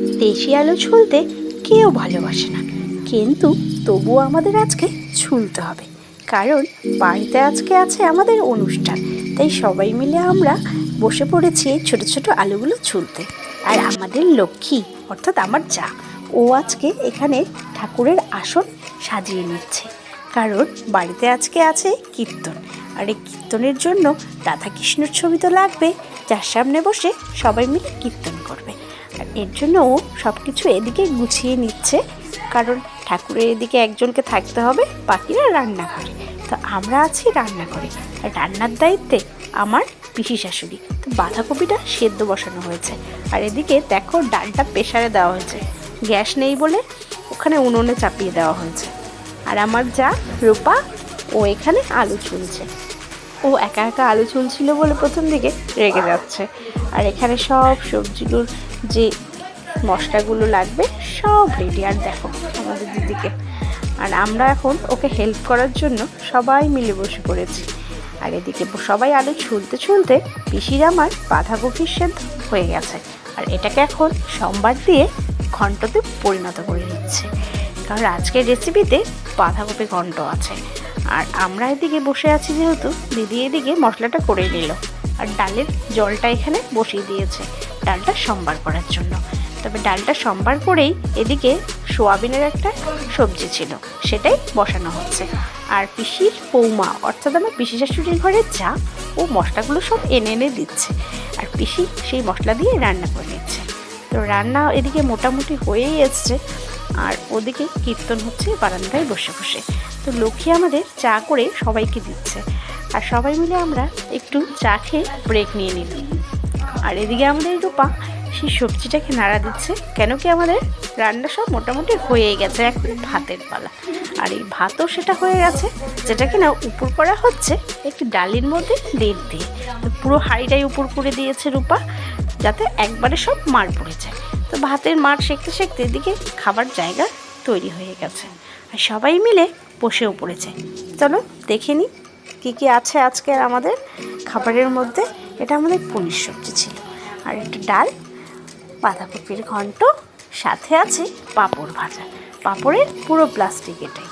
দেশি আলু ছুলতে কেউ ভালোবাসে না। কিন্তু তবুও আমাদের আজকে ছুলতে হবে। কারণ বাড়িতে আজকে আছে আমাদের অনুষ্ঠান। তাই সবাই মিলে আমরা বসে পড়েছি এই ছোট ছোট আলুগুলো ছুলতে। আর আমাদের লক্ষ্মী, অর্থাৎ আমার যা, ও আজকে এখানে ঠাকুরের আসন সাজিয়ে নিচ্ছে। কারণ বাড়িতে আজকে আছে কীর্তন। আর এই কীর্তনের জন্য রাধাকৃষ্ণর ছবি তো লাগবে। যার সামনে বসে সবাই মিলে কীর্তন করবে। আর এর জন্য ও সব কিছু এদিকে গুছিয়ে নিচ্ছে। কারণ ঠাকুরের এদিকে একজনকে থাকতে হবে, বাকিরা রান্নাঘরে। তো আমরা আছি রান্নাঘরে। আর রান্নার দায়িত্বে আমার পিসি শাশুড়ি। তো বাঁধাকপিটা সেদ্ধ বসানো হয়েছে। আর এদিকে দেখো ডালটা প্রেশারে দেওয়া হয়েছে। গ্যাস নেই বলে ওখানে উনুনে চাপিয়ে দেওয়া হয়েছে। আর আমার যা রূপা, ও এখানে আলু চুলছে ও একা একা আলু ছুলছিল বলে প্রথম দিকে রেগে যাচ্ছে। আর এখানে সব সবজিগুলোর যে মশলাগুলো লাগবে সব রেডি আর দেখো আমাদের দিদিকে। আর আমরা এখন ওকে হেল্প করার জন্য সবাই মিলে বসে পড়েছি। আর এদিকে সবাই আলু ছুলতে ছুলতে পিসির আমার বাঁধাকপির সেদ্ধ হয়ে গেছে। আর এটাকে এখন সোমবার দিয়ে ঘন্টতে পরিণত করে নিচ্ছে। কারণ আজকের রেসিপিতে বাঁধাকপি ঘন্ট আছে। আর আমরা এদিকে বসে আছি যেহেতু, দিদি এদিকে মশলাটা করে নিল। আর ডালের জলটা এখানে বসিয়ে দিয়েছে। ডালটা সম্বার করার জন্য। তবে ডালটা সম্বার করেই এদিকে সোয়াবিনের একটা সবজি ছিল, সেটাই বসানো হচ্ছে। আর পিসির পৌমা অর্থাৎ আমার পিসি শাশুড়ির ঘরে যা, ও মশলাগুলো সব এনে এনে দিচ্ছে। আর পিসি সেই মশলা দিয়ে রান্না করে নিচ্ছে। তো রান্না এদিকে মোটামুটি হয়েই এসছে। আর ওদিকে কীর্তন হচ্ছে বারান্দায় বসে বসে। তো লক্ষ্মী আমাদের চা করে সবাইকে দিচ্ছে। আর সবাই মিলে আমরা একটু চা খেয়ে ব্রেক নিয়ে নিলাম। আর এদিকে আমাদের রূপা সেই সবজিটাকে নাড়া দিচ্ছে। কেন কি আমাদের রান্না সব মোটামুটি হয়ে গেছে এখন ভাতের পালা। আর এই ভাতও সেটা হয়ে গেছে, যেটা কিনা উপর করা হচ্ছে একটি ডালির মধ্যে দেড় দিয়ে। তো পুরো হাঁড়িটাই উপর করে দিয়েছে রূপা, যাতে একবারে সব মার পড়ে যায়। তো ভাতের মার সেঁকতে সেঁকতে এদিকে খাবার জায়গা তৈরি হয়ে গেছে। আর সবাই মিলে বসেও পড়েছে। চলো দেখে নিই কী কী আছে আজকে আমাদের খাবারের মধ্যে। এটা আমাদের পনির সবজি ছিল। আর একটা ডাল, বাঁধাকপির ঘন্ট, সাথে আছে পাঁপড় ভাজা। পাঁপড়ের পুরো প্লাস্টিক এটাই।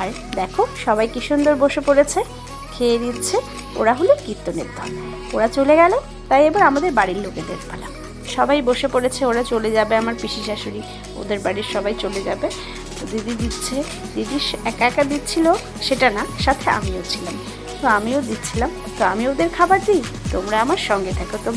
আর দেখো, সবাই কি সুন্দর বসে পড়েছে, খেয়ে দিচ্ছে ওরা হলো কীর্তনের দল। ওরা চলে গেল, তাই এবার আমাদের বাড়ির লোকেদের পালা। সবাই বসে পড়েছে, ওরা চলে যাবে আমার পিসি শাশুড়ি। ওদের বাড়ির সবাই চলে যাবে। তো দিদি দিচ্ছে, দিদি একা একা দিচ্ছিল, সেটা না, সাথে আমিও ছিলাম। তো আমিও দিচ্ছিলাম। তো আমি ওদের খাবার দিই? তোমরা আমার সঙ্গে থাকো তো